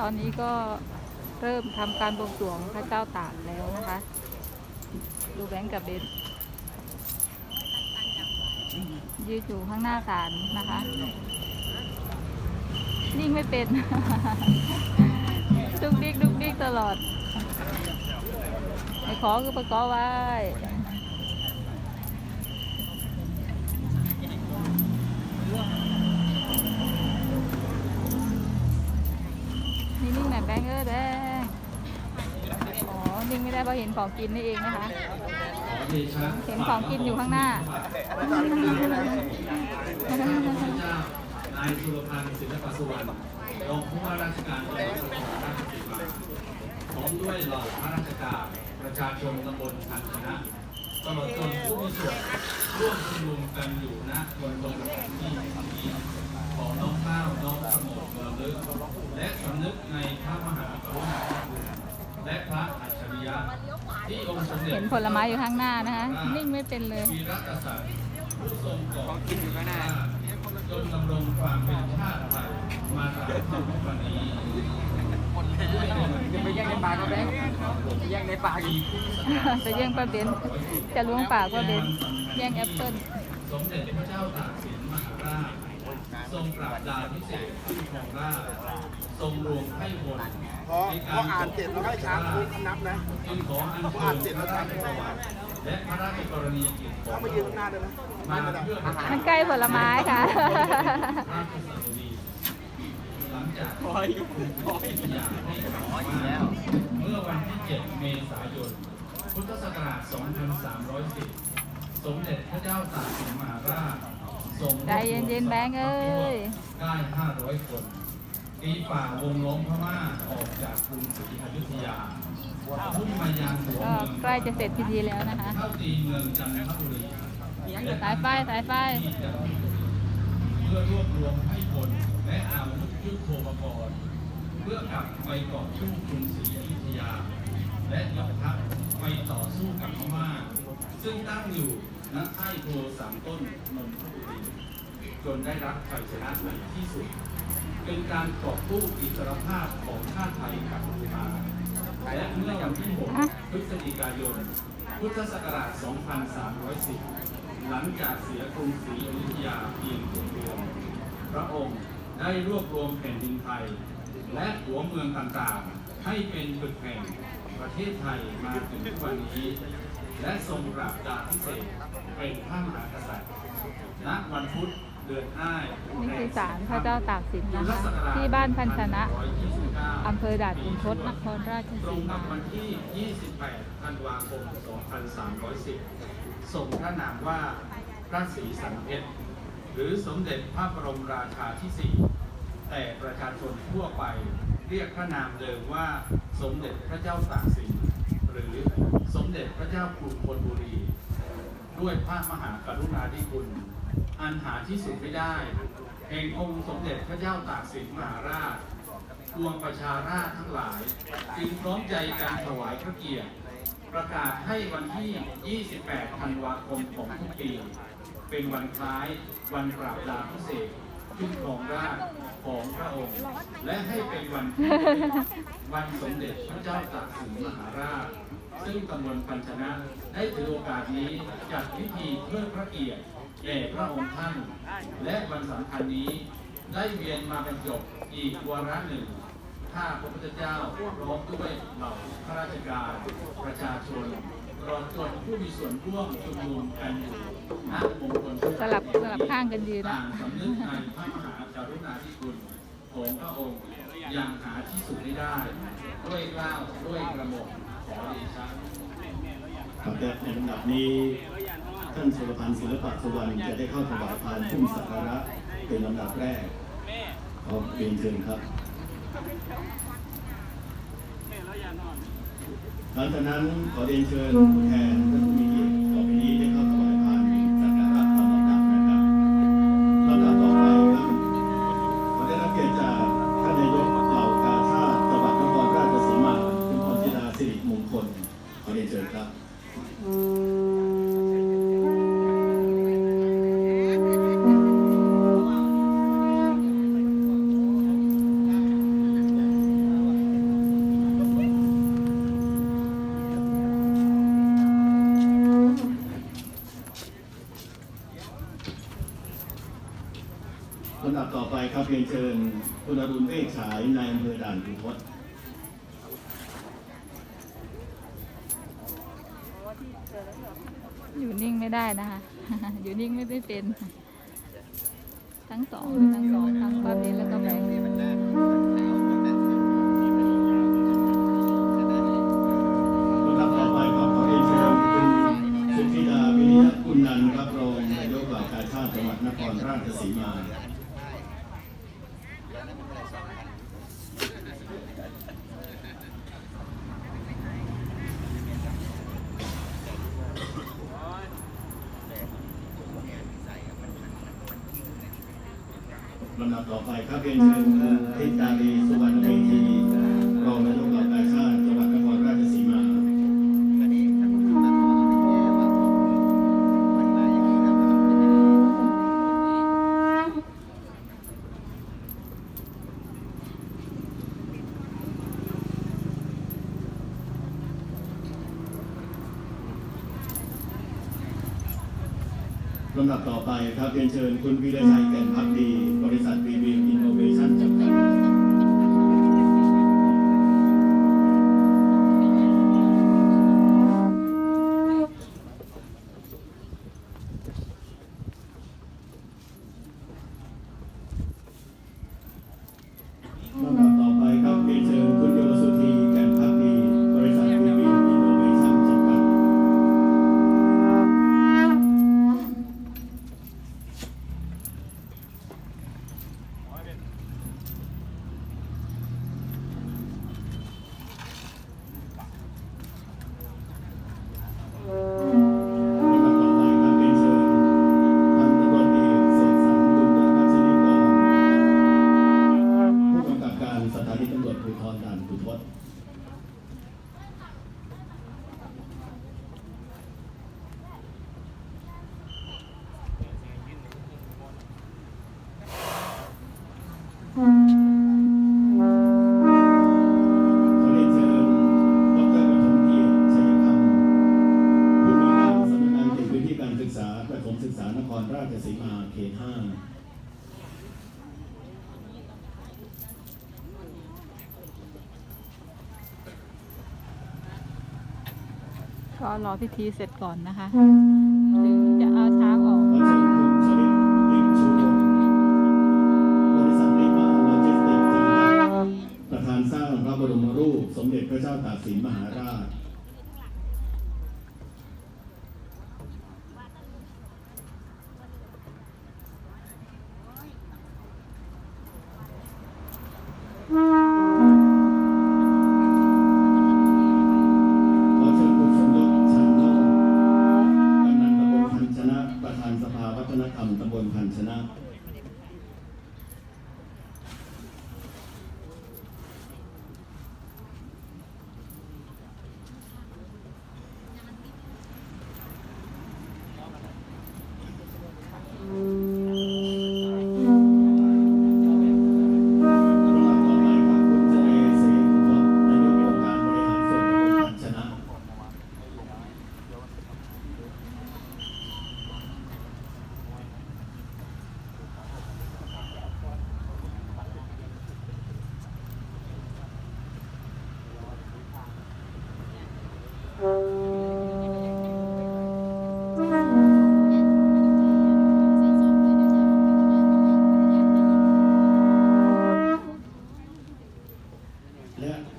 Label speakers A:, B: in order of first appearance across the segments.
A: ตอนนี้ก็เริ่มทำการบวงสรวงพระเจ้าตากแล้วนะคะ ดูแบงค์กับเบนยืนอยู่ข้างหน้าศาลนะคะ นิ่งไม่เป็น ดุกดิกดุกดิกตลอดไอ้ขอคือประกอไว้ นี่นิ่งหน่อยแบงค์เอ้ยแบงค์อ๋อ นิ่งไม่ได้ เพราะเห็นของกินนี่เองนะคะ เห็นของกินอยู่ข้างหน้า
B: นายสุรพันธ์ศิลปสุวรรณรองผู้ว่าราชการจังหวัดนครราชสีมาพร้อมด้วยเหล่าข้าราชการ ประชาชนตำบลพันชนะตลอดจนผู้มีส่วนร่วมชุมนุมกันอยู่ณบนบนสถานที่นี้ของน้องข้าวน้องสมองเมืองลึกและสำนึกในพระมหากรุณาธิคุณและพระ เด็จ
A: เห็นผลไม้อยู่ข้างหน้านะคะนิ่งไม่เป็นเลย
B: วีรกษัตริย์ผู้ทรงก่อกินอยู่ข้างหน้าจนดำรงความเป็นชาติไทยมาตราบเท่าทุกวันนี้
C: จะไปแย่งในปากก็แบงค์ไปแย่งในปากอีก
A: จะแย่งป้าเบนจะล้วงปากป้าเบนแย่งแอปเปิ้ล
B: สมเด็จพระเจ้าตากสินมหาราชทรงปราบดาพิเศษขึ้นครองราชย์ทรงรวมให้วน
D: พอพออ่านเสร็จแล้วให้ช้างพูดนับนะ
B: จึงขออัญ
D: พออ่านเส
B: เชิ
D: ร็
B: ญ
D: จ
B: พ
D: แล้
B: ระ
D: ว
B: รา
D: ช้าง
B: ช
D: จะ
B: ประวัติและพระราชกรณียกิจขอ
D: ช้างงมายืนข้างหน้าด้วยนะ
B: มาเพื่อ
A: มันใกล้ผลไม้ค่ะ
B: ราชสดุดีหลังจาก
C: คอยคอย
B: อย่างให้ขอมาเมื่อวันที่ 7 เมษายน พุทธศักราช 2310 สมเด็จพระเจ้าตากสินมหาราชทรง
A: ใจเย็นๆแบงค์เอ้ย
B: ได้ 500 คน ตีฝ่าวงล้อมพม่าออกจากกรุงศรีอยุธยาพุ่งมายังหัว
A: ก็
B: เมือง
A: ใกล้จะเสร็จพิธีแล้วนะคะ
B: เข้าตีเมืองจันทบุรี
A: สายไฟสายไฟ
B: ที่จันทบุรีเพื่อรวบรวมให้คนและอาวุธยุทโธปกรณ์เพื่อกลับไปก่อสู้กรุงศรีอยุธยา และยกทัพไปต่อสู้กับพม่าซึ่งตั้งอยู่ณค่ายโพสามต้นนนทบุรีจนได้รับชัยชนะในที่สุด เป็นการกอบกู้อิสรภาพของชาติไทยกลับมาและเมื่อวันที่ 6 พฤศจิกายน พุทธศักราช 2310 หลังจากเสียกรุงศรีอยุธยาเพียงหกเดือนพระองค์ได้รวบรวมแผ่นดินไทย และหัวเมืองต่างๆ ให้เป็นปึกแห่งประเทศไทยมาถึงทุกวันนี้ และทรงปราบดาพิเศษเป็นพระมหากษัตริย์ณวันพุธเดือ นห้า
A: นี่คือศาลพระเจ้าตากสินนะคะ ที่บ้านพันชนะอำเภอด่านขุนทดนครราช
B: ตร
A: สี
B: งกั
A: มา
B: บวันที่ 28 ธันวาคม 2310ส่งพระนามว่าพระศรีสันเพชรหรือสมเด็จพระบรมราชาที่ 4 แต่ประชาชนทั่วไปเรียกพระนามเดิมว่าสมเด็จพระเจ้าตากสิน หรือสมเด็จพระเจ้ากรุงธนบุรี ด้วยพระมหากรุณาธิคุณ อันหาที่สุดไม่ได้ แห่งองค์สมเด็จพระเจ้าตากสินมหาราชปวงประชาราชทั้งหลาย จึงพร้อมใจการถวายพระเกียรติ ประกาศให้วันที่ 28 ธันวาคมของทุกปี เป็นวันคล้ายวันปราบดาพิเศษขึ้นของราชของพระองค์ และให้เป็นวันวันสมเด็จพระเจ้าตากสินมหาราช ซึ่งตำบลปัญชนะได้ถือโอกาสนี้จัดพิธีเพื่อพระเกียรติ แด่พระองค์ท่าน และวันสำคัญนี้ได้เวียนมาบรรจบอีกวาระหนึ่งข้าพระพุทธเจ้าพร้อมด้วยเหล่าข้าราชการ ประชาชนตลอดจนผู้มีส่วนร่วมชุมนุมกันอยู่ณมงคล
A: สลับสลับข้างกันยืนนะ
B: ต่างสำนึกในพระมหากรุณาธิคุณของพระองค์อย่างหาที่สุดไม่ได้ ด้วยเกล้าวด้วยกระหม่อมขอเดชะ
E: ครับและในลำดับนี้ ท่านชลพันธ์ศิลปะสวรรณจะได้เข้าถวายพานพุ่มสักการะเป็นลำดับแรกขอเรียนเชิญครับหลังจากนั้นขอเรียนเชิญแทน รับเรียนเชิญคุณอรุณเวชฉายนายอำเภอด่านขุนทด
A: อยู่นิ่งไม่ได้นะคะ อยู่นิ่งไม่ได้เป็น ทั้งสองเลยทั้งสองทั้งป้าเบนแล้วก็แบงค์
E: ลำดับต่อไปครับขอเรียนเชิญคุณสุธิดาวิริยะคุณนันท์ครับรองนายกเหล่ากาชาติจังหวัดนครราชสีมา ต่อไปครับเรียนเชิญคุณทิตาลีสุวรรณเมธีรองนายกเหล่ากาชาติจังหวัดนครราชสีมาลำดับต่อไปครับเรียนเชิญคุณวีระชัยแก่นพักดี ก็รอพิ
A: ธีเสร็จก่อนนะคะ
E: ตากสินมหาราช ขอเชิญคุณสมยศชันโนกกำนันตำบลพันชนะ ประธานสภาวัฒนธรรมตำบลพันชนะ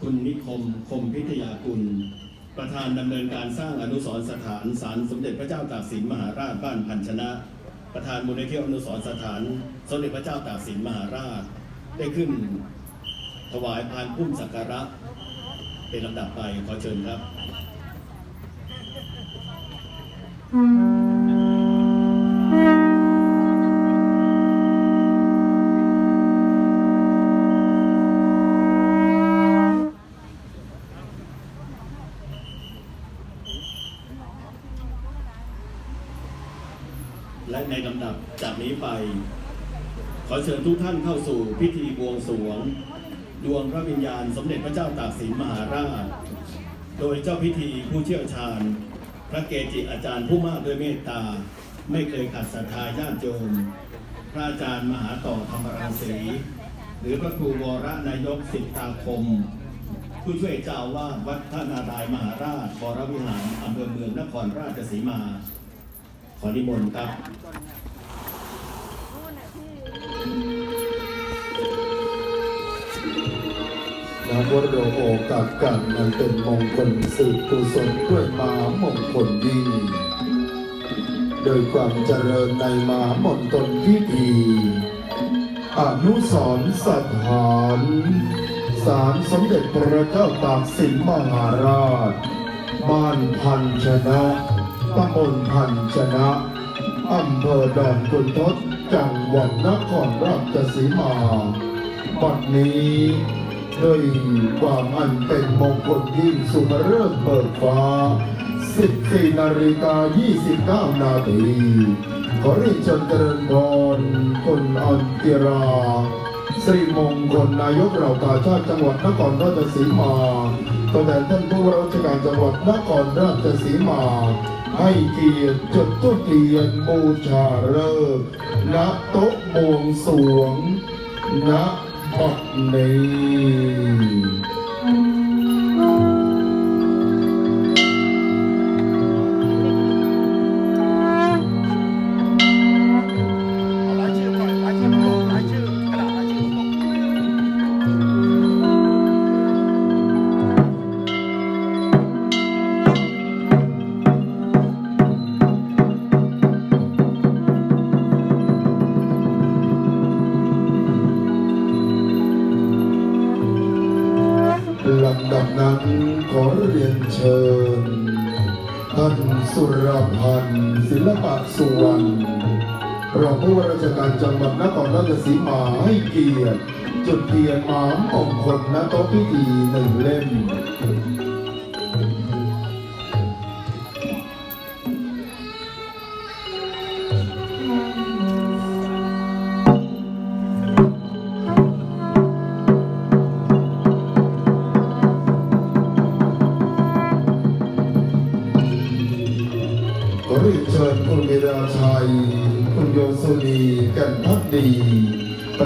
E: คุณนิคมคมพิทยากุล ประธานดำเนินการสร้างอนุสรสถานศาลสมเด็จพระเจ้าตากสินมหาราชบ้านพันชนะ ประธานมูลนิธิอนุสรสถาน สมเด็จพระเจ้าตากสินมหาราช ได้ขึ้น ถวายพานพุ่มสักการะ เป็นลำดับไปขอเชิญครับแไป ขอเชิญทุกท่านเข้าสู่พิธีบวงสรวง ดวงพระวิญญาณสมเด็จพระเจ้าตากสินมหาราช โดยเจ้าพิธีผู้เชี่ยวชาญ พระเกจิอาจารย์ผู้มากด้วยเมตตา ไม่เคยขัดศรัทธาญาติโยมพระอาจารย์มหาต่อธรรมรังสี หรือพระครูวรนายกสิทธาคม ผู้ช่วยเจ้าว่าวัดพระนารายมหาราชบรวิหารอำเภอเมืองนครราชสีมาขอนิมนต์ครับ
F: วโรโอกาสกันมันเป็นมงคลสืบกุศลด้วยมหามงคลยิ่งโดยความเจริญในมหามงคลพิธีอนุสรสถานศาลสมเด็จพระเจ้าตากสินมหาราช บ้านพันชนะตำบลพันชนะอำเภอดอนกุนทศจังหวัดนครราชสีมา บัดนี้ ด้วยความอันเป็นมงคลยิ่งสุมาเริ่มเปิดฟ้า 14 นาฬิกา 29 นาทีขอเรียนเชิญเจริญพรคุณอันติราสิริมงคลนายกเหล่ากาชาติจังหวัดนครราชสีมาตัวแทนท่านผู้ว่าราชการจังหวัดนครราชสีมา ให้เกียรติจุดตุเทียนบูชาเลิกณโต๊ะบวงสวงณ บัดนี้
D: นั้
F: นขอเรียนเชิญ ท่านสุรพันธ์ศิลปะสุวรรณรองผู้ว่าราชการจังหวัดนครราชสีมาให้เกียรติจุดเทียนหมามงคลณโต๊ะพิธีหนึ่งเล่ม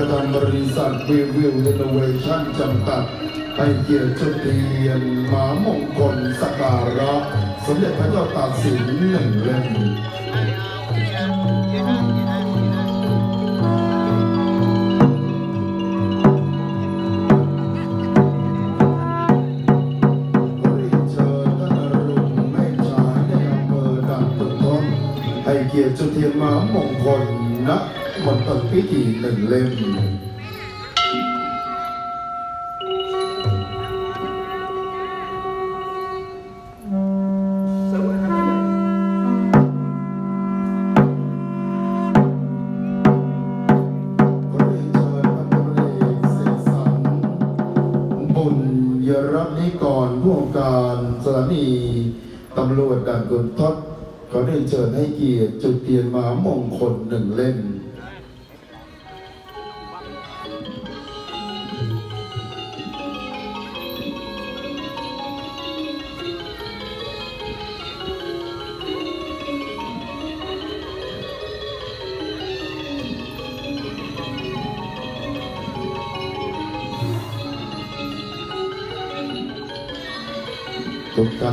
F: ประธานบริษัทวิววิวอินโนเวชั่นจำกัด ให้เกียรติจุดเทียนหมามงคลสการะ สมเด็จพระเจ้าตากสินหนึ่งเล่มเรียนเชิญท่านอรุณแม่ชายให้เกียรติจุดเทียนมามงคลณ มณฑลพิธีหนึ่งเล่ม
D: เสริมเลยครับ
F: ขอเรียนเชิญพันตำรวจเอกเสกสรรบุญยรัตนิกรผู้ว่าการสถานีตำรวจด่านขุนทดขอเรียนเชิญให้เกียรติจุดเทียนมามงคลหนึ่งเล่ม